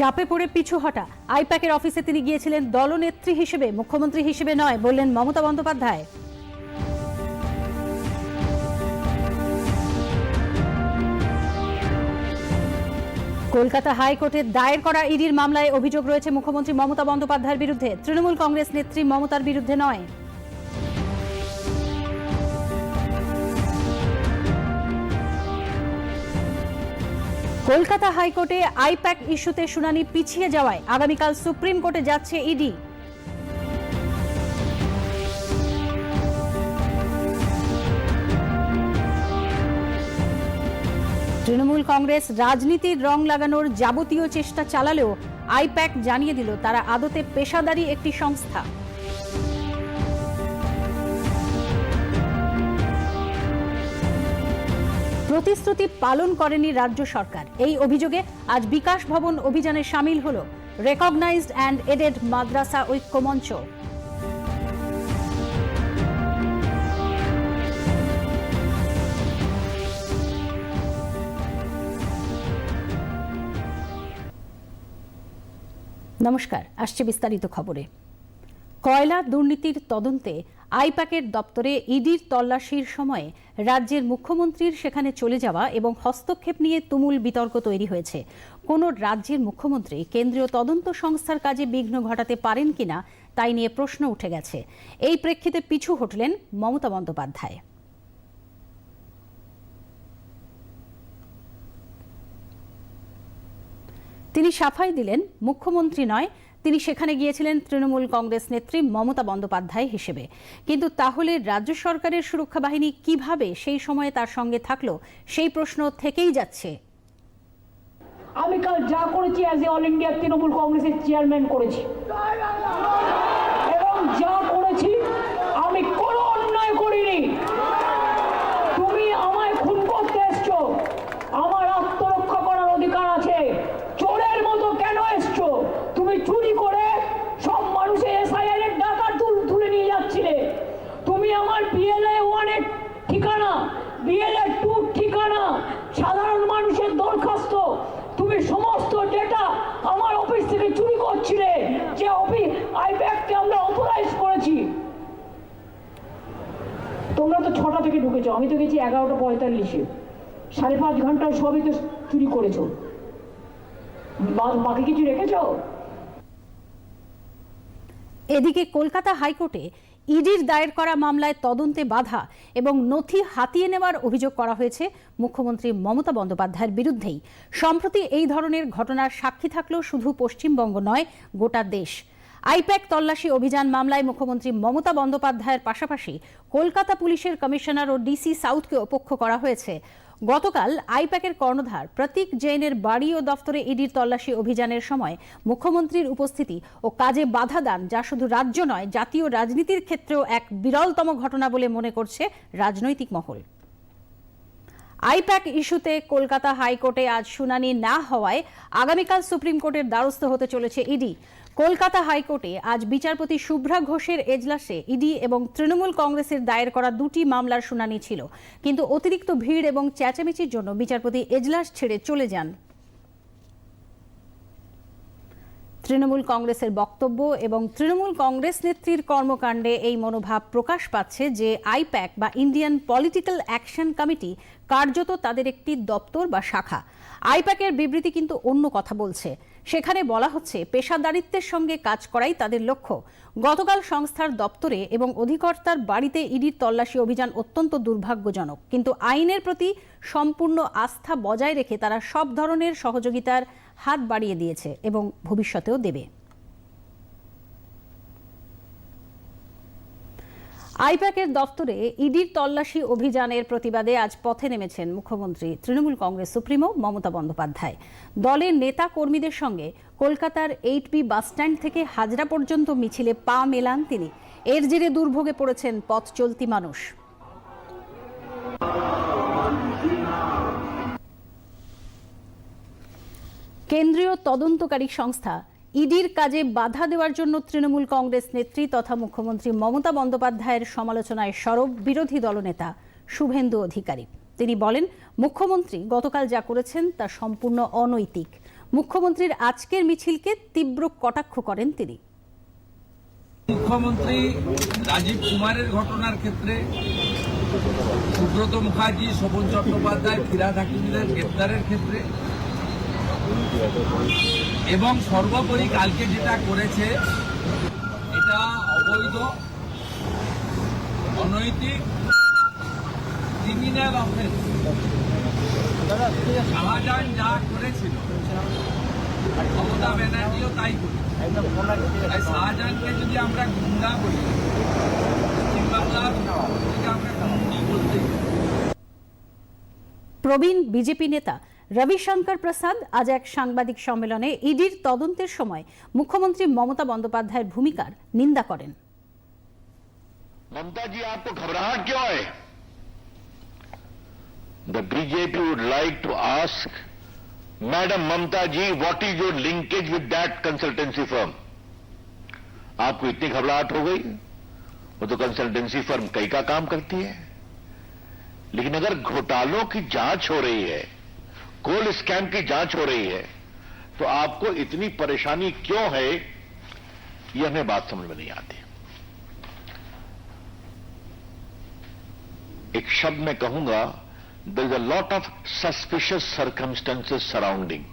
চাপে পড়ে পিছু হটা। আইপ্যাকের অফিসে তিনি গিয়েছিলেন দলনেত্রী হিসেবে, মুখ্যমন্ত্রী হিসেবে নয়, বললেন মমতা বন্দ্যোপাধ্যায়। কলকাতা হাইকোর্টে দায়ের করা ইডির মামলায় অভিযোগ রয়েছে মুখ্যমন্ত্রী মমতা বন্দ্যোপাধ্যায়ের বিরুদ্ধে। তৃণমূল কংগ্রেস নেত্রী মমতার বিরুদ্ধে নয়। কলকাতা হাইকোর্টে আইপ্যাক ইস্যুতে শুনানি পিছিয়ে যাওয়ায় আগামীকাল সুপ্রিম কোর্টে যাচ্ছে ইডি। তৃণমূল কংগ্রেস রাজনীতির রং লাগানোর যাবতীয় চেষ্টা চালালেও আইপ্যাক জানিয়ে দিল তারা আদতে পেশাদারী একটি সংস্থা। প্রতিশ্রুতি পালন করেনি রাজ্য সরকার। এই অভিযোগে আজ বিকাশ ভবন অভিযানে সামিল হল রেকগনাইজড অ্যান্ড এডেড মাদ্রাসা ঐক্যমঞ্চ। নমস্কার, আসছে বিস্তারিত খবরে। কয়লা দুর্নীতির তদন্তে আইপ্যাকের দপ্তরে ইডির তল্লাশির সময়ে রাজ্যের মুখ্যমন্ত্রীর সেখানে চলে যাওয়া এবং হস্তক্ষেপ নিয়ে তুমুল বিতর্ক তৈরি হয়েছে। কোন রাজ্যের মুখ্যমন্ত্রী কেন্দ্রীয় তদন্ত সংস্থার কাজে বিঘ্ন ঘটাতে পারেন কিনা তাই নিয়ে প্রশ্ন উঠে গেছে। এই প্রেক্ষিতে পিছু হটলেন মমতা বন্দ্যোপাধ্যায়। তিনি সাফাই দিলেন, মুখ্যমন্ত্রী নয় তিনি সেখানে গিয়েছিলেন তৃণমূল কংগ্রেস নেত্রী মমতা বন্দ্যোপাধ্যায় হিসেবে। কিন্তু তাহলে রাজ্য সরকারের সুরক্ষা বাহিনী কীভাবে সেই সময়ে তার সঙ্গে থাকল, সেই প্রশ্ন থেকেই যাচ্ছে। আমি কাল যা করেছি as a all India Trinamool কংগ্রেসের চেয়ারম্যান করেছি এবং যা করেছি আমি কোনো অন্যায় করিনি তুমি আমায় খুন করতে এসছো আমার আত্মরক্ষা করার অধিকার আছে চোরের মতো কেন এসছো তুমি চুরি করে সব মানুষের এসআইআর এর টাকা তুল- তুলে নিয়ে যাচ্ছিলে তুমি আমার বিএলএ ওয়ানের ঠিকানা বিএলএ টু ঠিকানা সাধারণ মানুষের দরখাস্ত তুমি সমস্ত ডেটা আমার অফিস থেকে চুরি করছিলে। যে অফিস আইপ্যাককে আমরা অথরাইজ করেছি। তোমরা তো ছটা থেকে ঢুকেছো, আমি তো গেছি এগারোটা পঁয়তাল্লিশে। সাড়ে পাঁচ ঘণ্টা সবই তো চুরি করেছ। বাকি কিছু রেখেছো? এদিকে কলকাতা হাইকোর্টে ইডির দায়ের করা মামলায় তদন্তে বাধা এবং নথি হাতিয়ে নেওয়ার অভিযোগ করা হয়েছে মুখ্যমন্ত্রী মমতা বন্দ্যোপাধ্যায়ের বিরুদ্ধেই। সম্প্রতি এই ধরনের ঘটনার সাক্ষী থাকলেও শুধু পশ্চিমবঙ্গ নয়, গোটা দেশ। আইপ্যাক তল্লাশি অভিযান মামলায় মুখ্যমন্ত্রী মমতা বন্দ্যোপাধ্যায়ের পাশাপাশি কলকাতা পুলিশের কমিশনার ও ডিসি সাউথকে পক্ষ করা হয়েছে। গতকাল আইপ্যাকের কর্ণধার প্রতীক জৈনের বাড়ি ও দফতরে ইডির তল্লাশি অভিযানের সময় মুখ্যমন্ত্রীর উপস্থিতি ও কাজে বাধা দান যা শুধু রাজ্য নয়, জাতীয় রাজনীতির ক্ষেত্রেও এক বিরলতম ঘটনা বলে মনে করছে রাজনৈতিক মহল। আইপ্যাক ইস্যুতে কলকাতা হাইকোর্টে আজ শুনানি না হওয়ায় আগামীকাল সুপ্রিম কোর্টের দ্বারস্থ হতে চলেছে ইডি। কলকাতা হাইকোর্টে আজ বিচারপতি শুভ্রা ঘোষের এজলাসে ইডি এবং তৃণমূল কংগ্রেসের দায়ের করা দুটি মামলার শুনানি ছিল। কিন্তু অতিরিক্ত ভিড় এবং চেঁচামেচির জন্য বিচারপতি এজলাস ছেড়ে চলে যান। তৃণমূল কংগ্রেসের বক্তব্য এবং তৃণমূল কংগ্রেস নেত্রীর কর্মকাণ্ডে এই মনোভাব প্রকাশ পাচ্ছে যে আইপ্যাক বা ইন্ডিয়ান পলিটিক্যাল অ্যাকশন কমিটি কার্যত তাদের একটি দপ্তর বা শাখা। আইপ্যাকের বিবৃতি কিন্তু অন্য কথা বলছে। সেখানে বলা হচ্ছে, পেশাদারিত্বের সঙ্গে কাজ করাই তাদের লক্ষ্য। গতকাল সংস্থার দপ্তরে এবং অধিকর্তার বাড়িতে ইডির তল্লাশি অভিযান অত্যন্ত দুর্ভাগ্যজনক। কিন্তু আইনের প্রতি সম্পূর্ণ আস্থা বজায় রেখে তারা সব ধরনের সহযোগিতার হাত বাড়িয়ে দিয়েছে এবং ভবিষ্যতেও দেবে। আইপ্যাকের দপ্তরে ইডির তল্লাশি অভিযানের প্রতিবাদে আজ পথে নেমেছেন মুখ্যমন্ত্রী। তৃণমূল কংগ্রেস সুপ্রিমো মমতা বন্দ্যোপাধ্যায়। দলের নেতা কর্মীদের সঙ্গে কলকাতার এইট বি বাসস্ট্যান্ড থেকে হাজরা পর্যন্ত মিছিলে পা মেলান তিনি। এর জেরে দুর্ভোগে পড়েছেন পথ চলতি মানুষ। কেন্দ্রীয় তদন্তকারী সংস্থা ইডির কাজে বাধা দেওয়ার জন্য তৃণমূল কংগ্রেস নেত্রী তথা মুখ্যমন্ত্রী মমতা বন্দ্যোপাধ্যায়ের সমালোচনায় সরব বিরোধী দলনেতা শুভেন্দু অধিকারী। তিনি বলেন, মুখ্যমন্ত্রী গতকাল যা করেছেন তা সম্পূর্ণ অনৈতিক। মুখ্যমন্ত্রীর আজকের মিছিলকে তীব্র কটাক্ষ করেন তিনি। মুখ্যমন্ত্রী রাজীব কুমারের ঘটনার ক্ষেত্রে সুব্রত মুখার্জি, শোভন চট্টোপাধ্যায়, ফিরাদ হাকিমদের গ্রেপ্তারের ক্ষেত্রে এবং সর্বোপরি কালকে যেটা করেছে, এটা অবৈধ, অনৈতিক ক্রিমিনাল অফেন্স শাহজাহান যা করেছিল, মমতা ব্যানার্জিও তাই করেছে। তাই শাহজাহানকে যদি আমরা গুন্ডা বলি প্রবীণ বিজেপি নেতা রবিশঙ্কর প্রসাদ আজ এক সাংবাদিক সম্মেলনে ইডির তদন্তের সময় মুখ্যমন্ত্রী মমতা বন্দ্যোপাধ্যায়ের ভূমিকার নিন্দা করেন ममता जी आपको घबराहट क्यों है the BJP would like to ask madam Mamata ji what is your linkage with that consultancy firm आपको इतनी घबराहट हो गई वो तो कंसल्टेंसी फर्म कई का काम करती है लेकिन अगर घोटालों की जांच हो रही है कोल स्कैम की जाँच हो रही है तो आपको इतनी परेशानी क्यों है? यह हमें बात समझ में नहीं आती। एक शब्द मैं कहूँगा there is a lot of suspicious circumstances surrounding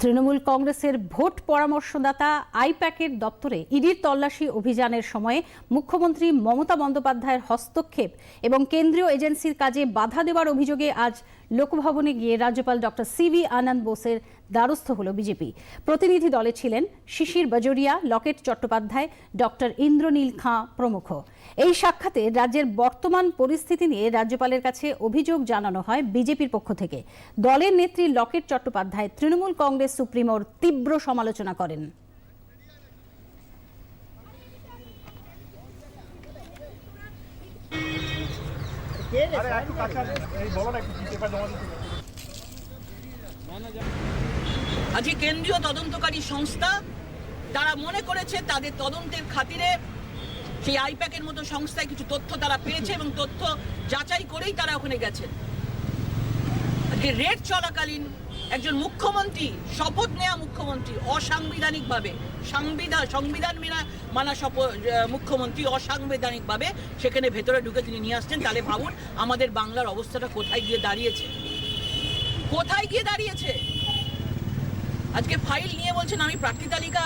Trinamool কংগ্রেসের ভোট পরামর্শদাতা আইপ্যাকের দপ্তরে ইডির তল্লাশি অভিযানের সময়ে মুখ্যমন্ত্রী মমতা বন্দ্যোপাধ্যায়ের হস্তক্ষেপ এবং কেন্দ্রীয় এজেন্সির কাজে বাধা দেওয়ার অভিযোগে আজ লোকভবনে গিয়ে রাজ্যপাল ডক্টর সিভি আনন্দ বোসের দ্বারস্থ হল বিজেপি। প্রতিনিধি দলে ছিলেন শিশির বাজোরিয়া, লকেট চট্টোপাধ্যায় ডক্টর ইন্দ্রনীল খাঁ প্রমুখ। এই সাক্ষাতে রাজ্যের বর্তমান পরিস্থিতি নিয়ে রাজ্যপালের কাছে অভিযোগ জানানো হয় বিজেপির পক্ষ থেকে। দলের নেত্রী লকেট চট্টোপাধ্যায় তৃণমূল কংগ্রেস সুপ্রিমোর তীব্র সমালোচনা করেন। আজকে কেন্দ্রীয় তদন্তকারী সংস্থা তারা মনে করেছে তাদের তদন্তের খাতিরে সেই আইপ্যাকের মতো সংস্থায় কিছু তথ্য তারা পেয়েছে এবং তথ্য যাচাই করেই তারা ওখানে গেছেন। রেড চলাকালীন একজন মুখ্যমন্ত্রী, শপথ নেয়া মুখ্যমন্ত্রী, অসাংবিধানিকভাবে সংবিধান সংবিধান মেনা, মানা শপথ মুখ্যমন্ত্রী অসাংবিধানিকভাবে সেখানে ভেতরে ঢুকে তিনি নিয়ে আসছেন। তাহলে ভাবুন আমাদের বাংলার অবস্থাটা কোথায় গিয়ে দাঁড়িয়েছে। কোথায় গিয়ে দাঁড়িয়েছে? আজকে ফাইল নিয়ে বলছেন, আমি প্রার্থী তালিকা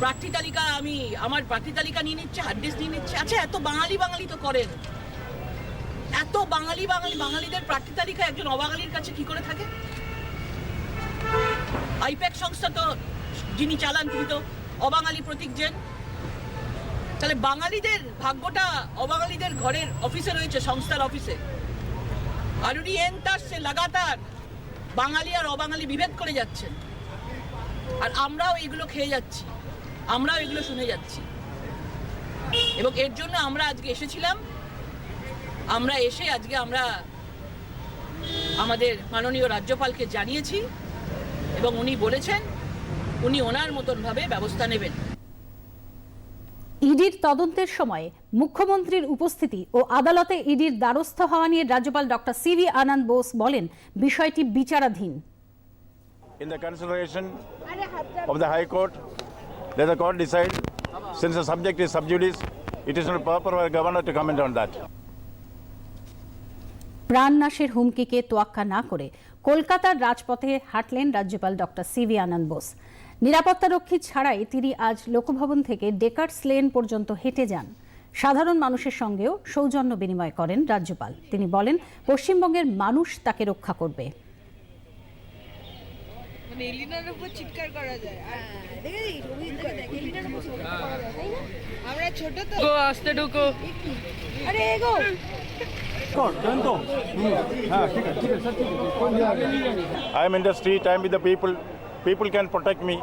প্রার্থী তালিকা আমি, আমার প্রার্থী তালিকা নিয়ে নিচ্ছে হার্ডিস নিয়ে নিচ্ছে। আচ্ছা এত বাঙালি বাঙালি তো করেন। এত বাঙালি বাঙালি বাঙালিদের প্রার্থী তালিকা একজন অবাঙালির কাছে কি করে থাকে? আইপ্যাক সংস্থা তো, যিনি চালান তিনি তো অবাঙালি প্রতীক জেন। তাহলে বাঙালিদের ভাগ্যটা অবাঙালিদের ঘরের অফিসে রয়েছে, সংস্থার অফিসে। আর উনি সে লাগাতার বাঙালি আর অবাঙালি বিভেদ করে যাচ্ছেন। আর আমরাও এগুলো খেয়ে যাচ্ছি। আমরাও এগুলো শুনে যাচ্ছি। এবং এর জন্য আমরা আজকে এসেছিলাম। আমরা এসে আজকে আমরা আমাদের মাননীয় রাজ্যপালকে জানিয়েছি এবং উনি বলেছেন উনি ওনার মতন ভাবে ব্যবস্থা নেবেন। ইডির তদন্তের সময় মুখ্যমন্ত্রীর উপস্থিতি ও আদালতে ইডির দ্বারস্থ হওয়া নিয়ে রাজ্যপাল ডক্টর সিভি আনন্দ বোস বলেন বিষয়টি বিচারাধীন। In the consideration of the High Court, let the court decide. Since the subject is sub judice, it is not proper for a governor to comment on that. প্রাণনাশের হুমকিকে তোয়াক্কা না করে কলকাতার রাজপথে হাঁটলেন রাজ্যপাল doctor C V Ananda Bose নিরাপত্তারক্ষী ছাড়াই তিনি আজ লোকভবন থেকে ডেকার্স লেন পর্যন্ত হেঁটে যান সাধারণ মানুষের সঙ্গেও সৌজন্য বিনিময় করেন রাজ্যপাল তিনি বলেন পশ্চিমবঙ্গের মানুষ তাকে রক্ষা করবে মানে এলিনার উপর চিৎকার করা যায় আর আমরা ছোট তো ঢুকো আস্তে ঢুকো আরে এগো I am in the street, I am with the people. People can protect me,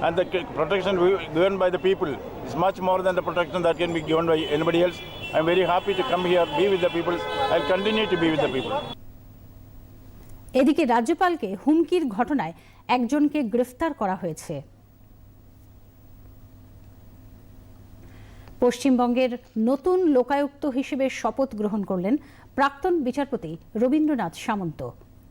and the c- protection we- given by the people is much more than the protection that can be given by anybody else. I am very happy to come here, be with the people. I'll continue to be with the people. এদিকে রাজ্যপালকে হুমকির ঘটনায় একজনকে গ্রেফতার করা হয়েছে। পশ্চিমবঙ্গের নতুন লোকায়ুক্ত হিসেবে শপথ গ্রহণ করলেন প্রাক্তন বিচারপতি রবীন্দ্রনাথ সামন্ত।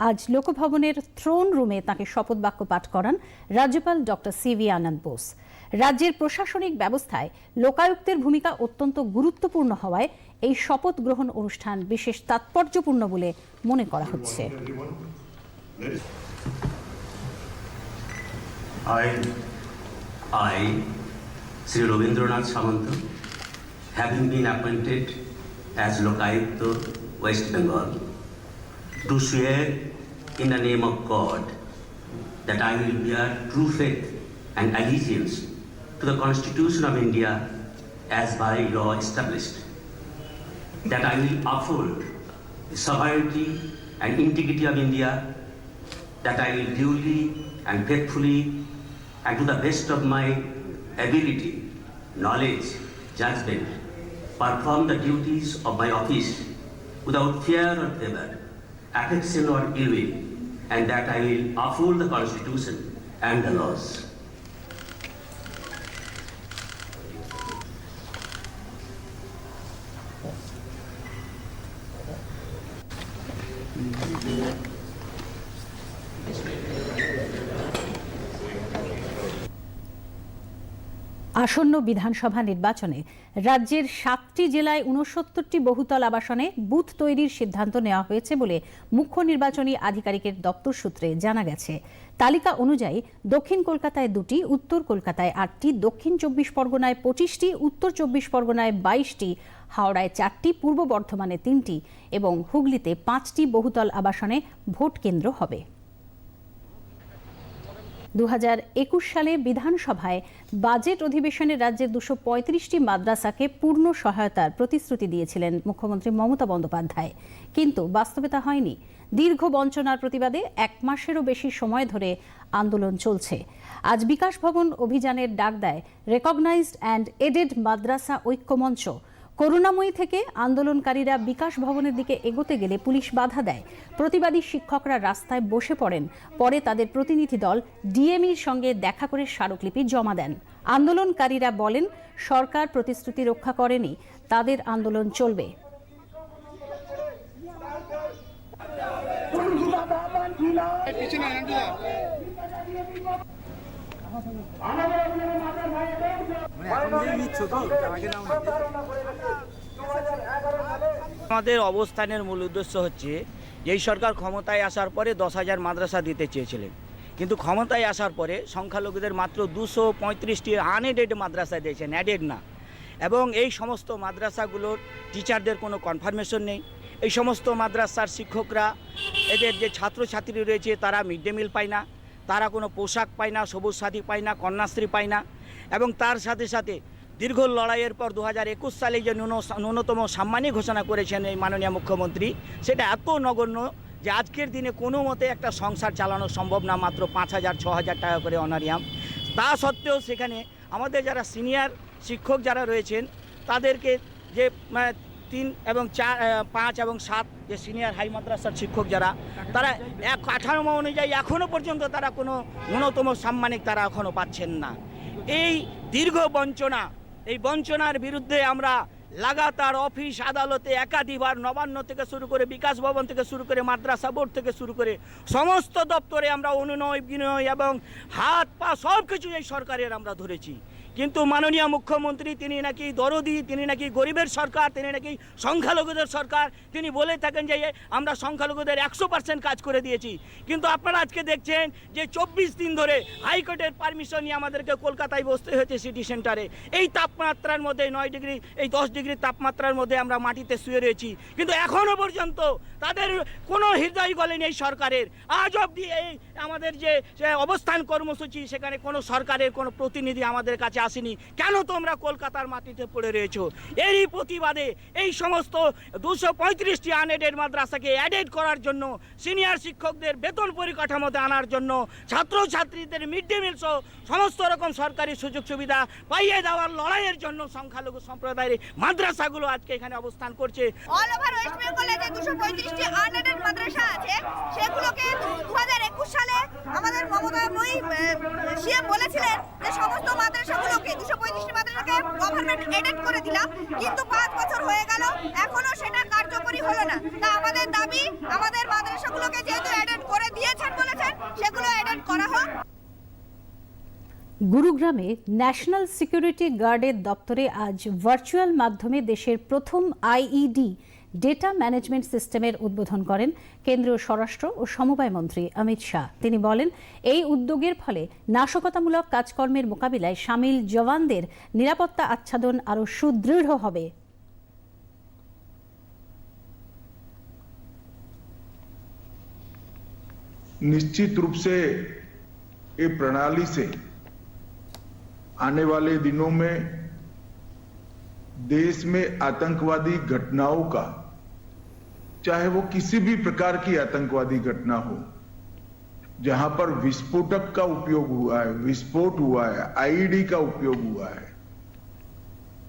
আজ লোকভবনের থ্রোন রুমে তাকে শপথ বাক্য পাঠ করান রাজ্যপাল doctor C V Ananda Bose. রাজ্যের প্রশাসনিক ব্যবস্থায় লোকায়ুক্তের ভূমিকা অত্যন্ত গুরুত্বপূর্ণ হওয়ায় এই শপথ গ্রহণ অনুষ্ঠান বিশেষ তাৎপর্যপূর্ণ বলে মনে করা হচ্ছে। I I, Shri Rabindranath Samanta having been appointed as Lokayukta West Bengal to swear in the name of God that I will true faith and allegiance to the Constitution of India as by law established, that I will uphold the sovereignty and integrity of India that I will duly and faithfully and to the best of my ability, knowledge, judgment, perform the duties of my office without fear or favor, affection or ill will, and that I will uphold the Constitution and the laws. আসন্ন বিধানসভা নির্বাচনে রাজ্যের সাতটি জেলায় উনসত্তরটি বহুতল আবাসনে booth তৈরির সিদ্ধান্ত নেওয়া হয়েছে বলে মুখ্য নির্বাচনী আধিকারিকের দপ্তর সূত্রে জানা গেছে। তালিকা অনুযায়ী দক্ষিণ কলকাতায় দুটি, উত্তর কলকাতায় আটটি, দক্ষিণ চব্বিশ পরগনায় পঁচিশটি, উত্তর চব্বিশ পরগনায় বাইশটি হাওড়ায় চারটি পূর্ব বর্ধমানে তিনটি এবং হুগলিতে পাঁচটি বহুতল আবাসনে ভোট কেন্দ্র হবে। দুহাজার একুশ সালে বিধানসভায় বাজেট অধিবেশনে রাজ্যের দুশো পঁয়ত্রিশটি মাদ্রাসাকে পূর্ণ সহায়তার প্রতিশ্রুতি দিয়েছিলেন মুখ্যমন্ত্রী মমতা বন্দ্যোপাধ্যায়। কিন্তু বাস্তবে তা হয়নি। দীর্ঘ বঞ্চনার প্রতিবাদে এক মাসেরও বেশি সময় ধরে আন্দোলন চলছে। আজ বিকাশ ভবন অভিযানের ডাক দেয় recognised and aided Madrasah Oikyamancha. Karunamoyee থেকে আন্দোলনকারীরা বিকাশ ভবনের দিকে এগোতে গেলে পুলিশ বাধা দেয়। প্রতিবাদী শিক্ষকরা রাস্তায় বসে পড়েন। পরে তাদের প্রতিনিধি দল ডিএমইর সঙ্গে দেখা করে স্মারকলিপি জমা দেন। আন্দোলনকারীরা বলেন সরকার প্রতিশ্রুতি রক্ষা করেনি তাদের আন্দোলন চলবে। আমাদের অবস্থানের মূল উদ্দেশ্য হচ্ছে যেই সরকার ক্ষমতায় আসার পরে দশ হাজার মাদ্রাসা দিতে চেয়েছিলেন। কিন্তু ক্ষমতায় আসার পরে সংখ্যালঘুদের মাত্র দুশো পঁয়ত্রিশটি আনএডেড মাদ্রাসা দিয়েছেন অ্যাডেড না। এবং এই সমস্ত মাদ্রাসাগুলোর টিচারদের কোনো কনফার্মেশন নেই। এই সমস্ত মাদ্রাসার শিক্ষকরা, এদের যে ছাত্রছাত্রী রয়েছে, তারা মিড ডে মিল পায় না। তারা কোনো পোশাক পায় না, সবুজ সাথী পায় না, কন্যাশ্রী পায় না। এবং তার সাথে সাথে দীর্ঘ লড়াইয়ের পর দু হাজার একুশ সালে যে ন্যূন- ন্যূনতম সম্মানী ঘোষণা করেছেন এই মাননীয় মুখ্যমন্ত্রী, সেটা এত নগণ্য যে আজকের দিনে কোনো মতে একটা সংসার চালানো সম্ভব না, মাত্র পাঁচ হাজার, ছ হাজার টাকা করে অনারিয়াম। তা সত্ত্বেও সেখানে আমাদের যারা সিনিয়র শিক্ষক যারা রয়েছেন, তাদেরকে যে তিন এবং চার পাঁচ এবং সাত যে সিনিয়র হাই মাদ্রাসার শিক্ষক যারা, তারা এক কাঠামো অনুযায়ী এখনও পর্যন্ত তারা কোনো ন্যূনতম সাম্মানিক তারা এখনও পাচ্ছেন না। এই দীর্ঘ বঞ্চনা, এই বঞ্চনার বিরুদ্ধে আমরা লাগাতার অফিস আদালতে একাধিবার নবান্ন থেকে শুরু করে বিকাশ ভবন থেকে শুরু করে মাদ্রাসা বোর্ড থেকে শুরু করে সমস্ত দপ্তরে আমরা অনুনয় বিনয় এবং হাত পা সব কিছু এই সরকারের আমরা ধরেছি। কিন্তু মাননীয় মুখ্যমন্ত্রী তিনি নাকি দরদি, তিনি নাকি গরিবের সরকার, তিনি নাকি সংখ্যালঘুদের সরকার। তিনি বলে থাকেন যে আমরা সংখ্যালঘুদের একশো পার্সেন্ট কাজ করে দিয়েছি। কিন্তু আপনারা আজকে দেখছেন যে চব্বিশ দিন ধরে হাইকোর্টের পারমিশন নিয়ে আমাদেরকে কলকাতায় বসতে হয়েছে সিটি সেন্টারে। এই তাপমাত্রার মধ্যে নয় ডিগ্রি, এই দশ ডিগ্রি তাপমাত্রার মধ্যে আমরা মাটিতে শুয়ে রয়েছি। কিন্তু এখনও পর্যন্ত তাদের কোনো হৃদয় গলেনি এই সরকারের। আজ অবধি এই আমাদের যে যে অবস্থান কর্মসূচি, সেখানে কোনো সরকারের কোনো প্রতিনিধি আমাদের কাছে আসেনি। কেন তোমরা কলকাতার মাটিতে পড়ে রয়েছো? এরই প্রতিবাদে এই সমস্ত দুশো পঁয়ত্রিশটি আনএডেড মাদ্রাসাকে অ্যাডেড করার জন্য সিনিয়র শিক্ষকদের বেতন পরিকাঠামোতে আনার জন্য, ছাত্রছাত্রীদের মিড ডে মিল সহ সমস্ত রকম সরকারি সুযোগ সুবিধা পাইয়ে দেওয়ার লড়াইয়ের জন্য সংখ্যালঘু সম্প্রদায়ের মাদ্রাসাগুলো আজকে এখানে অবস্থান করছে। অল ওভার ওয়েস্ট বেঙ্গলে যে দুশো পঁয়ত্রিশটি আনএডেড মাদ্রাসা আছে, সেগুলোকে দু হাজার একুশ সালে আমাদের মমতা বই সিএম বলেছিলেন যে সমস্ত দুশো মাদ্রাসাকে গভর্নমেন্ট করে দিলাম, কিন্তু পাঁচ বছর হয়ে গেল, এখনও সেটা কার্যকরী হলো না। তা আমাদের দাবি, আমাদের মাদ্রাসাগুলোকে যেহেতু করে দিয়েছেন বলেছেন, সেগুলো করা হোক। গুরুগ্রামে ন্যাশনাল সিকিউরিটি গার্ডের দপ্তরে আজ ভার্চুয়াল মাধ্যমে দেশের প্রথম আইইডি ডেটা ম্যানেজমেন্ট সিস্টেমের উদ্বোধন করেন কেন্দ্রীয় স্বরাষ্ট্র ও সমবায় মন্ত্রী অমিত শাহ তিনি বলেন এই উদ্যোগের ফলে নাশকতামূলক কাজকর্মের মোকাবিলায় সামিল জওয়ানদের নিরাপত্তা আচ্ছাদন আরও সুদৃঢ় হবে निश्चित रूप से ये प्रणाली से आने वाले दिनों में देश में आतंकवादी घटनाओं का चाहे वो किसी भी प्रकार की आतंकवादी घटना हो, जहाँ पर विस्फोटक का उपयोग हुआ है, विस्फोट हुआ है आईईडी का उपयोग हुआ है,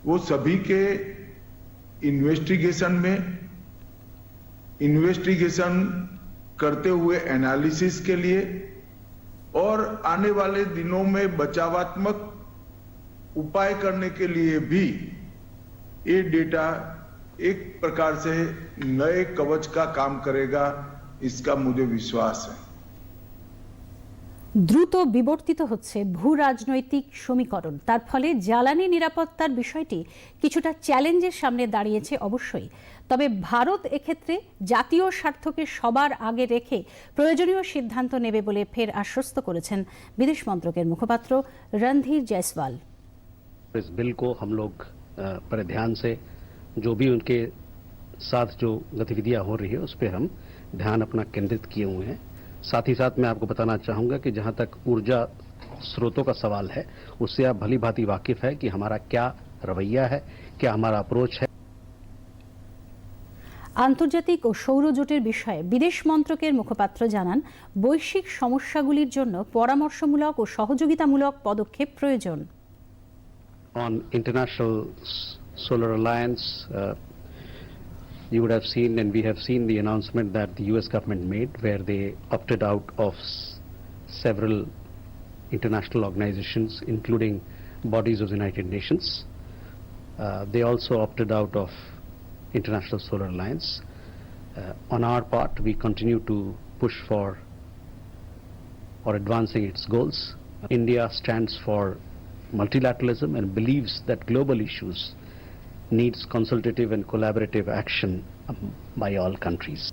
वो सभी के इन्वेस्टिगेशन में इन्वेस्टिगेशन करते हुए एनालिसिस के लिए और आने वाले दिनों में बचावात्मक उपाय करने के लिए भी ये डेटा एक प्रकार से नए कवच का काम करेगा इसका मुझे विश्वास है দ্রুত বিবর্তিত হচ্ছে ভূ রাজনৈতিক সমীকরণ তার ফলে জ্বালানি নিরাপত্তার বিষয়টি কিছুটা চ্যালেঞ্জের সামনে দাঁড়িয়েছে অবশ্যই তবে ভারত এক্ষেত্রে জাতীয় স্বার্থকে সবার আগে রেখে প্রয়োজনীয় সিদ্ধান্ত নেবে বলে ফের আশ্বস্ত করেছেন বিদেশ মন্ত্রকের মুখপাত্র রণধীর জয়সওয়াল इस बिल को हम लोग अ, पर ध्यान से जो भी उनके साथ जो गतिविधियां हो रही है उस पर हम ध्यान अपना केंद्रित किए हुए हैं साथ ही साथ मैं आपको बताना चाहूंगा कि जहां तक ऊर्जा स्रोतों का सवाल है उससे आप भली भांति वाकिफ है कि हमारा क्या रवैया है क्या हमारा अप्रोच है আন্তর্জাতিক ও সৌর জোটের বিষয়ে বিদেশ মন্ত্রকের মুখপাত্র জানান বৈশ্বিক সমস্যাগুলির জন্য পরামর্শমূলক ও সহযোগিতামূলক পদক্ষেপ প্রয়োজন on International S- Solar Alliance, uh, you would have seen, and we have seen the announcement that the U.S. government made, where they opted out of several international organizations, including bodies of the United Nations. Uh, they also opted out of International Solar Alliance. Uh, on our part, we continue to push for or advancing its goals. India stands for multilateralism and believes that global issues needs consultative and collaborative action um, by all countries.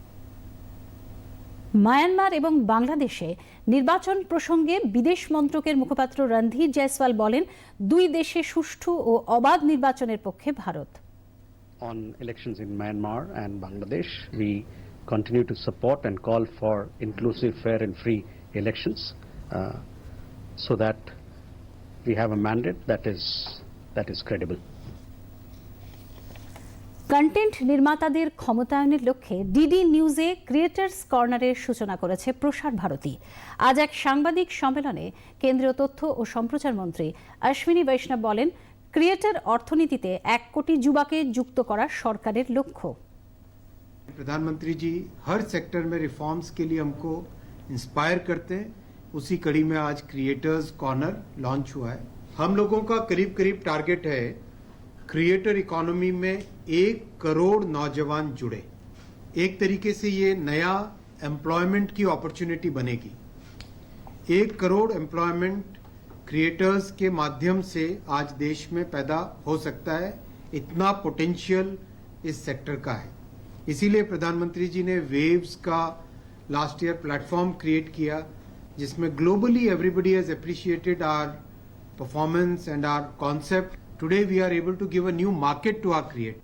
Myanmar এবং বাংলাদেশে নির্বাচন প্রসঙ্গে বিদেশ মন্ত্রকের মুখপাত্র রণধীর জয়সওয়াল বলেন দুই দেশে সুষ্ঠু ও অবাধ নির্বাচনের পক্ষে Bharat on elections in Myanmar and Bangladesh, we continue to support and call for inclusive, fair and free elections uh, so that we have a mandate that is, that is credible. Content নির্মাতাদের ক্ষমতায়নের লক্ষ্যে DD নিউজে creators কর্নারের সূচনা করেছে প্রসার ভারতী আজ এক সাংবাদিক সম্মেলনে কেন্দ্রীয় তথ্য ও সম্প্রচার মন্ত্রী অশ্বিনী বৈষ্ণব বলেন ক্রিয়েটর অর্থনীতিতে এক কোটি যুবাকে যুক্ত করা সরকারের লক্ষ্য प्रधानमंत्री जी हर सेक्टर में रिफॉर्म्स के लिए हमको इंस्पायर करते हैं उसी कड़ी में आज क्रिएटर्स कॉर्नर लॉन्च हुआ है हम लोगों का करीब करीब टारगेट है क्रिएटर इकोनॉमी में एक करोड़ नौजवान जुड़े। एक तरीके से ये नया एम्प्लॉयमेंट की अपॉर्चुनिटी बनेगी। एक करोड़ एम्प्लॉयमेंट क्रिएटर्स के माध्यम से आज देश में पैदा हो सकता है। इतना पोटेंशियल इस सेक्टर का है। इसीलिए प्रधानमंत्री जी ने वेव्स का लास्ट ईयर प्लेटफॉर्म क्रिएट किया, जिसमें globally everybody has appreciated our performance and our concept today we are able to give a new market to our create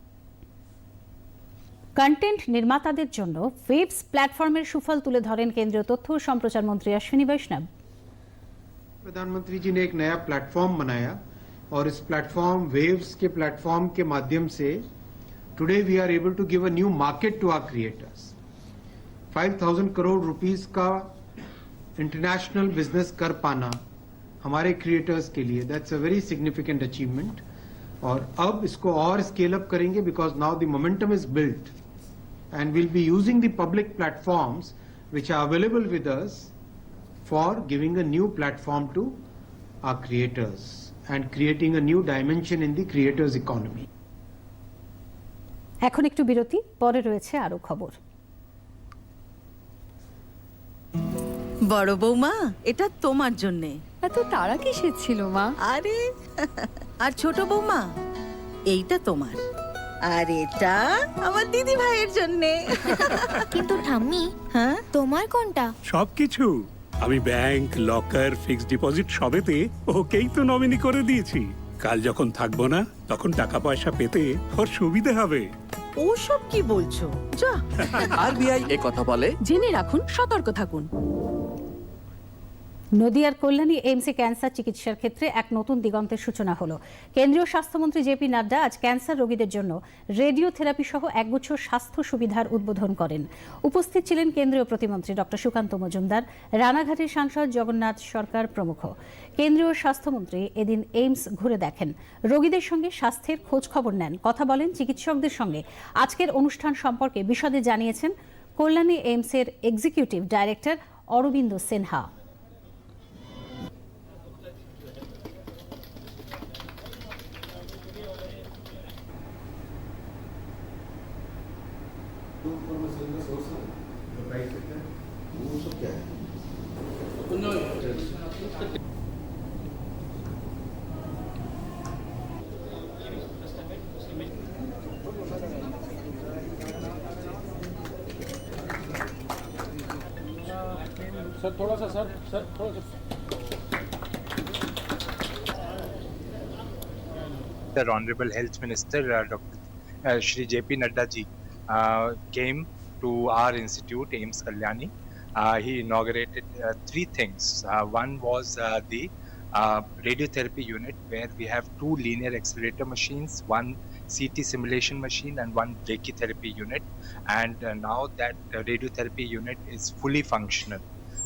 content নির্মাতাদের জন্য ওয়েবস প্ল্যাটফর্মের সুফল তুলে ধরেন কেন্দ্রীয় তথ্য ও সম্প্রচার মন্ত্রী অশ্বিনী বৈষ্ণব प्रधानमंत्री जी ने एक नया प्लेटफॉर्म बनाया और इस प्लेटफॉर्म वेव्स के प्लेटफॉर्म के माध्यम से today we are able to give a new market to our creators 5000 crore rupees का इंटरनेशनल बिजनेस कर पाना हमारे क्रिएटर्स के लिए that's a very significant achievement और अब इसको और स्केल अप करेंगे because now the momentum is built and we'll be using the public platforms which are available with us for giving a new platform to our creators and creating a new dimension in the creators economy. এখন একটু বিরতি পরে রয়েছে আরো খবর বড় বৌমা এটা তোমার জন্যে এত তারা কিসের ছিল মা? আরে আর ছোট বৌমা এইটা তোমার। আর এটা আমার দিদি ভাইয়ের জন্যে। কিন্তু ঠাম্মি হ্যাঁ? তোমার কোনটা? সবকিছু। আমি ব্যাংক লকার ফিক্সড ডিপোজিট সবেতে ওকেই তো নমিনি করে দিয়েছি। কাল যখন থাকব না তখন টাকা পয়সা পেতে ওর সুবিধে হবে। ওসব কি বলছো? যা। আরবিআই এ কথা বলে? জেনে রাখুন সতর্ক থাকুন। নদিয়ার কল্যাণী এইমসে ক্যান্সার চিকিৎসার ক্ষেত্রে এক নতুন দিগন্তের সূচনা হলো। কেন্দ্রীয় স্বাস্থ্যমন্ত্রী জেপি নাড্ডা আজ ক্যান্সার রোগীদের জন্য রেডিওথেরাপি সহ একগুচ্ছ স্বাস্থ্য সুবিধার উদ্বোধন করেন। উপস্থিত ছিলেন কেন্দ্রীয় প্রতিমন্ত্রী ডক্টর সুকান্ত মজুমদার, রানাঘাটের সাংসদ জগন্নাথ সরকার প্রমুখ। কেন্দ্রীয় স্বাস্থ্যমন্ত্রী এদিন এইমস ঘুরে দেখেন। রোগীদের সঙ্গে স্বাস্থ্যের খোঁজ খবর নেন। কথা বলেন চিকিৎসকদের সঙ্গে। আজকের অনুষ্ঠান সম্পর্কে বিশদে জানিয়েছেন Kalyani এইমসের executive director Arvind Sinha. The Honorable Health Minister, uh, Dr. Uh, Shri JP Nadda ji, uh, came to our institute, AIMS Kalyani. Uh, he inaugurated uh, three things. Uh, one was uh, the uh, radiotherapy unit, where we have two linear accelerator machines, one CT simulation machine, and one brachytherapy unit. And uh, now that uh, radiotherapy unit is fully functional.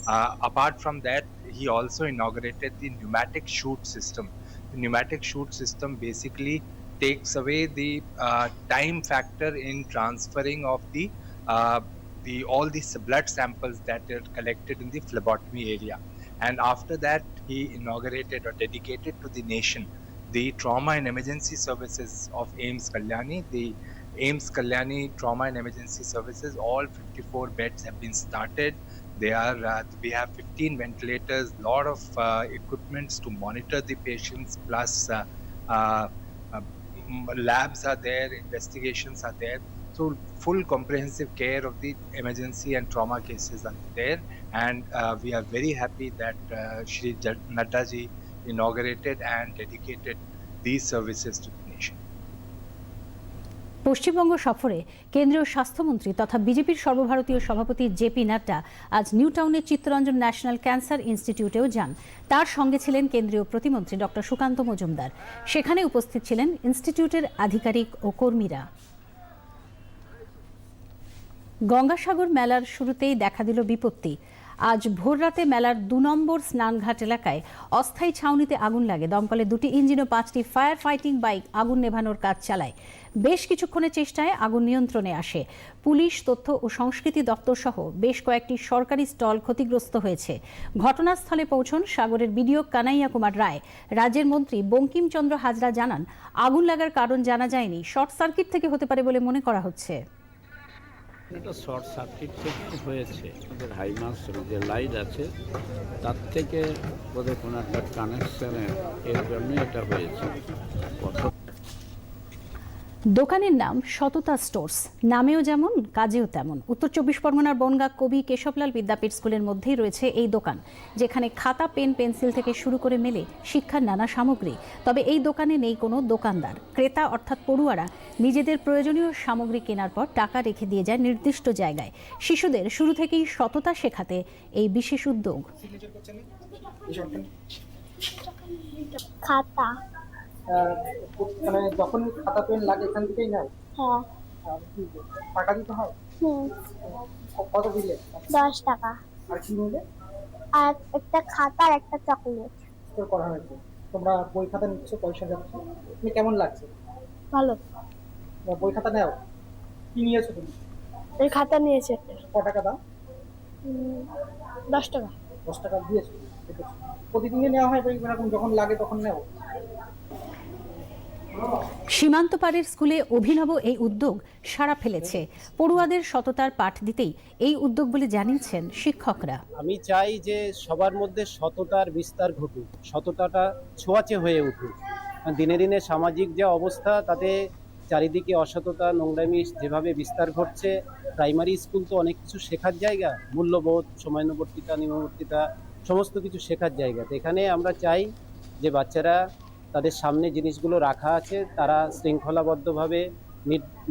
Uh, apart from that, he also inaugurated the pneumatic chute system. The pneumatic chute system basically takes away the uh, time factor in transferring of the uh, the all these blood samples that are collected in the phlebotomy area. And after that, he inaugurated or dedicated to the nation the trauma and emergency services of AIMS Kalyani. The AIMS Kalyani trauma and emergency services, all 54 beds have been started. They are uh, we have 15 ventilators, lot of uh, equipments to monitor the patients, plus uh, uh, uh, labs are there, investigations are there. So full comprehensive care of the emergency and trauma cases are there, and uh, we are very happy that uh, Shri Jad- inaugurated and dedicated these services to. Paschimbanga সফরে কেন্দ্রীয় স্বাস্থ্যমন্ত্রী তথা বিজেপির সর্বভারতীয় সভাপতি JP Nadda আজ new টাউনের Chittaranjan national cancer ইনস্টিটিউটেও যান। তার সঙ্গে ছিলেন কেন্দ্রীয় প্রতিমন্ত্রী ডক্টর সুকান্ত মজুমদার। সেখানে উপস্থিত ছিলেন ইনস্টিটিউটের আধিকারিক ও কর্মীরা। গঙ্গাসাগর মেলার শুরুতেই দেখা দিল বিপত্তি। আজ ভোররাতে মেলার দু নম্বর স্নানঘাট এলাকায় অস্থায়ী ছাউনিতে আগুন লাগে। দমকলে দুটি ইঞ্জিন ও পাঁচটি ফায়ার ফাইটিং বাইক আগুন নেভানোর কাজ চালায়। বেশ কিছুক্ষণের চেষ্টায় আগুন নিয়ন্ত্রণে আসে। পুলিশ, তথ্য ও সংস্কৃতি দপ্তর সহ বেশ কয়েকটি সরকারি স্টল ক্ষতিগ্রস্ত হয়েছে। ঘটনাস্থলে পৌঁছন সাগরের বিডিও কানাইয়া কুমার রায়। রাজ্যের মন্ত্রী বঙ্কিমচন্দ্র হাজরা জানান, আগুন লাগার কারণ জানা যায়নি। শর্ট সার্কিট থেকে হতে পারে বলে মনে করা হচ্ছে। এটা শর্ট সার্কিট থেকে হয়েছে। ওদের হাইমাস যে লাইট আছে, তার থেকে ওদের কোনো একটা কানেকশানের এর জন্যই এটা হয়েছে। কত দোকানের নাম সততা স্টোর্স। নামেও যেমন, কাজেও তেমন। উত্তর চব্বিশ পরগনার বনগা কবি কেশবলাল বিদ্যাপীঠ স্কুলের মধ্যেই রয়েছে এই দোকান, যেখানে খাতা, পেন, পেন্সিল থেকে শুরু করে মেলে শিক্ষার নানা সামগ্রী। তবে এই দোকানে নেই কোনো দোকানদার। ক্রেতা অর্থাৎ পড়ুয়ারা নিজেদের প্রয়োজনীয় সামগ্রী কেনার পর টাকা রেখে দিয়ে যায় নির্দিষ্ট জায়গায়। শিশুদের শুরু থেকেই সততা শেখাতে এই বিশেষ উদ্যোগ। খাতা। মানে যখন খাতা পেন লাগে এখান থেকেই নাও হ্যাঁ। টাকা দিতে হয়? হুম। কত দিলে? দশ টাকা। আর কি নিলে? আর একটা খাতা আর একটা চকলেট। স্টোর করা হয়েছে। তোমরা বই খাতা নিচ্ছ পয়সা যাচ্ছে। তুমি কেমন লাগছে? ভালো। বই খাতা নাও? কি নিয়েছো তুমি? এই খাতা নিয়েছে ক টাকা দাও? দশ টাকা। দশ টাকা দিয়েছ। প্রতিদিনই নেওয়া হয় বই এরকম যখন লাগে তখন নেও। সীমান্ত পারের স্কুলে অভিনব এই উদ্যোগ সাড়া ফেলেছে। পড়ুয়াদের সততার পাঠ দিতেই এই উদ্যোগ বলে জানিয়েছেন শিক্ষকরা। আমি চাই যে সবার মধ্যে সততার বিস্তার ঘটুক, সততাটা ছোঁয়াচে হয়ে উঠুক। দিনে দিনে সামাজিক যে অবস্থা, তাতে চারিদিকে অসততা, নোংরামি যেভাবে বিস্তার ঘটছে, প্রাইমারি স্কুল তো অনেক কিছু শেখার জায়গা। মূল্যবোধ, সময়ানুবর্তিতা নিয়মবর্তিতা সমস্ত কিছু শেখার জায়গা। এখানে আমরা চাই যে বাচ্চারা তাদের সামনে জিনিসগুলো রাখা আছে, তারা শৃঙ্খলাবদ্ধভাবে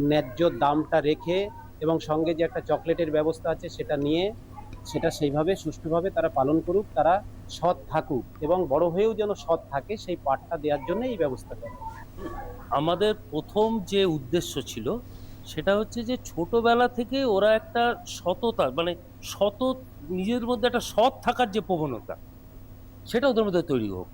ন্যায্য দামটা রেখে এবং সঙ্গে যে একটা চকলেটের ব্যবস্থা আছে সেটা নিয়ে, সেটা সেইভাবে সুষ্ঠুভাবে তারা পালন করুক, তারা সৎ থাকুক এবং বড় হয়েও যেন সৎ থাকে সেই পাঠটা দেওয়ার জন্য এই ব্যবস্থা করা। আমাদের প্রথম যে উদ্দেশ্য ছিল, সেটা হচ্ছে যে ছোটবেলা থেকে ওরা একটা সততা মানে সত নিজের মধ্যে একটা সৎ থাকার যে প্রবণতা সেটা ওদের মধ্যে তৈরি হোক।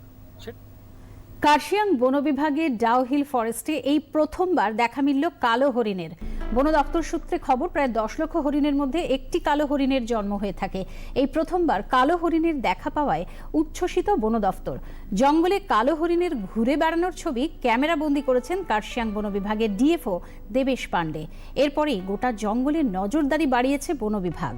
কার্শিয়াং বন বিভাগের ডাউহিল ফরেস্টে এই প্রথমবার দেখা মিলল কালো হরিণের। বন দপ্তর সূত্রে খবর, প্রায় দশ লক্ষ হরিণের মধ্যে একটি কালো হরিণের জন্ম হয়ে থাকে। এই প্রথমবার কালো হরিণের দেখা পাওয়ায় উচ্ছ্বসিত বন দপ্তর। জঙ্গলে কালো হরিণের ঘুরে বেড়ানোর ছবি ক্যামেরা বন্দি করেছেন কার্শিয়াং বন বিভাগের ডিএফও দেবেশ পাণ্ডে। এরপরেই গোটা জঙ্গলে নজরদারি বাড়িয়েছে বন বিভাগ।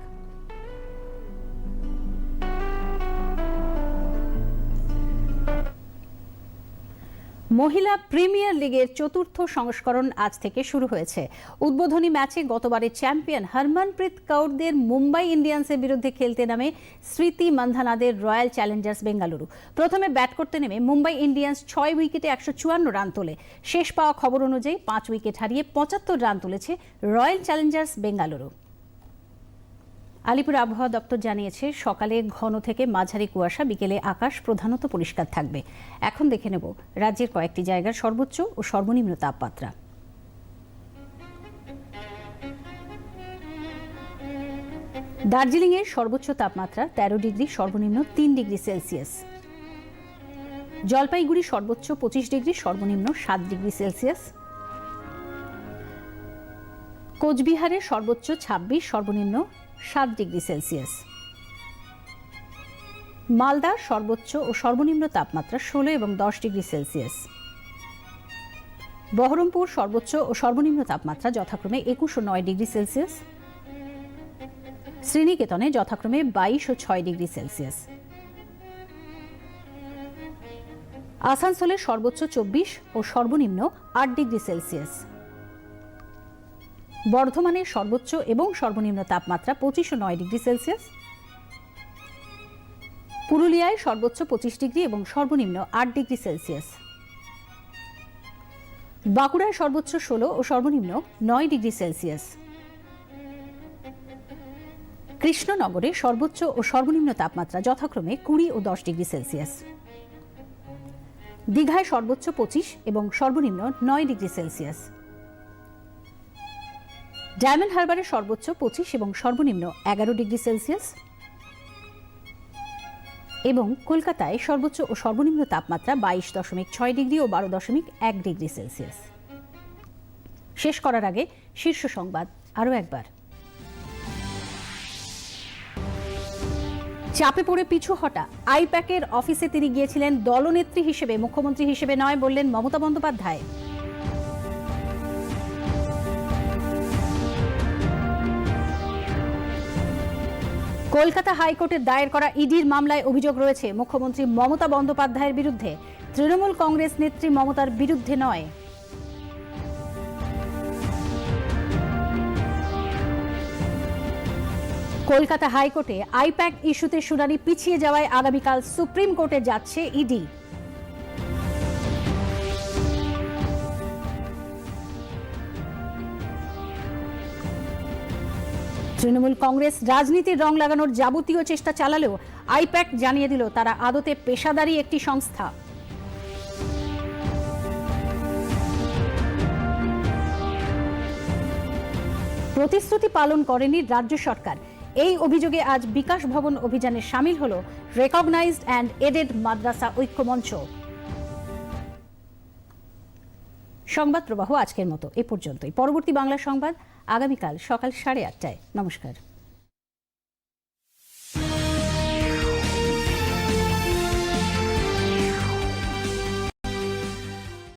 মহিলা প্রিমিয়ার লিগের চতুর্থ সংস্করণ আজ থেকে শুরু হয়েছে। উদ্বোধনী ম্যাচে গতবারের চ্যাম্পিয়ন হরমনপ্রীত কৌরদের মুম্বাই ইন্ডিয়ান্সের বিরুদ্ধে খেলতে নামে স্মৃতি মান্ধানাদের রয়্যাল চ্যালেঞ্জার্স বেঙ্গালুরু। প্রথমে ব্যাট করতে নেমে মুম্বাই ইন্ডিয়ান্স ছয় উইকেটে একশো চুয়ান্ন রান তোলে। শেষ পাওয়া খবর অনুযায়ী পাঁচ উইকেট হারিয়ে পঁচাত্তর রান তুলেছে রয়্যাল চ্যালেঞ্জার্স বেঙ্গালুরু। আলিপুর আবহাওয়া দপ্তর জানিয়েছে, সকালে ঘন থেকে মাঝারি কুয়াশা, বিকেলে আকাশ প্রধানত পরিষ্কার থাকবে। এখন দেখে নেব রাজ্যের কয়েকটি জায়গার সর্বোচ্চ ও সর্বনিম্ন তাপমাত্রা। দার্জিলিংয়ের সর্বোচ্চ তাপমাত্রা তেরো ডিগ্রি, সর্বনিম্ন তিন ডিগ্রি সেলসিয়াস। জলপাইগুড়ি সর্বোচ্চ পঁচিশ ডিগ্রি, সর্বনিম্ন সাত ডিগ্রি সেলসিয়াস। কোচবিহারের সর্বোচ্চ ছাব্বিশ, সর্বনিম্ন সাত ডিগ্রি সেলসিয়াস। মালদার সর্বোচ্চ ও সর্বনিম্ন তাপমাত্রা ষোলো এবং দশ ডিগ্রি সেলসিয়াস। বহরমপুর সর্বোচ্চ ও সর্বনিম্ন তাপমাত্রা যথাক্রমে একুশ ও নয় ডিগ্রি সেলসিয়াস। শ্রীনিকেতনে যথাক্রমে বাইশ ও ছয় ডিগ্রি সেলসিয়াস। আসানসোলের সর্বোচ্চ চব্বিশ ও সর্বনিম্ন আট ডিগ্রি সেলসিয়াস। বর্ধমানের সর্বোচ্চ এবং সর্বনিম্ন তাপমাত্রা পঁচিশ ও নয় ডিগ্রি সেলসিয়াস। পুরুলিয়ায় সর্বোচ্চ পঁচিশ ডিগ্রি এবং সর্বনিম্ন আট ডিগ্রি সেলসিয়াস। বাঁকুড়ায় সর্বোচ্চ ষোলো ও সর্বনিম্ন নয় ডিগ্রি সেলসিয়াস। কৃষ্ণনগরে সর্বোচ্চ ও সর্বনিম্ন তাপমাত্রা যথাক্রমে কুড়ি ও দশ ডিগ্রি সেলসিয়াস। দীঘায় সর্বোচ্চ পঁচিশ এবং সর্বনিম্ন নয় ডিগ্রি সেলসিয়াস। ডায়মন্ড হারবারে সর্বোচ্চ পঁচিশ এবং সর্বনিম্ন এগারো ডিগ্রি সেলসিয়াস এবং কলকাতায় সর্বোচ্চ ও সর্বনিম্ন তাপমাত্রা বাইশ দশমিক ছয় ডিগ্রি ও বারো দশমিক এক ডিগ্রি সেলসিয়াস। শেষ করার আগে শীর্ষ সংবাদ আরও একবার। চাপে পড়ে পিছু হটা। আইপ্যাকের অফিসে তিনি গিয়েছিলেন দলনেত্রী হিসেবে, মুখ্যমন্ত্রী হিসেবে নয় বললেন মমতা বন্দ্যোপাধ্যায়। কলকাতা হাইকোর্টে দায়ের করা ইডির মামলায় অভিযোগ রয়েছে, মুখ্যমন্ত্রী মমতা বন্দ্যোপাধ্যায়ের বিরুদ্ধে। তৃণমূল কংগ্রেস নেত্রী মমতার বিরুদ্ধে নয়। কলকাতা হাইকোর্টে আইপ্যাক ইস্যুতে শুনানি পিছিয়ে যাওয়ায় আগামীকাল সুপ্রিম কোর্টে যাচ্ছে ইডি। তৃণমূল কংগ্রেস রাজনীতির রং লাগানোর যাবতীয় চেষ্টা চালালেও আইপ্যাক জানিয়ে দিল তারা আদতে পেশাদারি একটি সংস্থা। প্রতিশ্রুতি পালন করেনি রাজ্য সরকার। এই অভিযোগে আজ বিকাশ ভবন অভিযানে সামিল হল রেকগনাইজড অ্যান্ড এডেড মাদ্রাসা ঐক্যমঞ্চ সংবাদ প্রবাহ আজকের মতো, এ পর্যন্তই। পরবর্তী বাংলা সংবাদ আগামীকাল সকাল সাড়ে আটটায়। নমস্কার।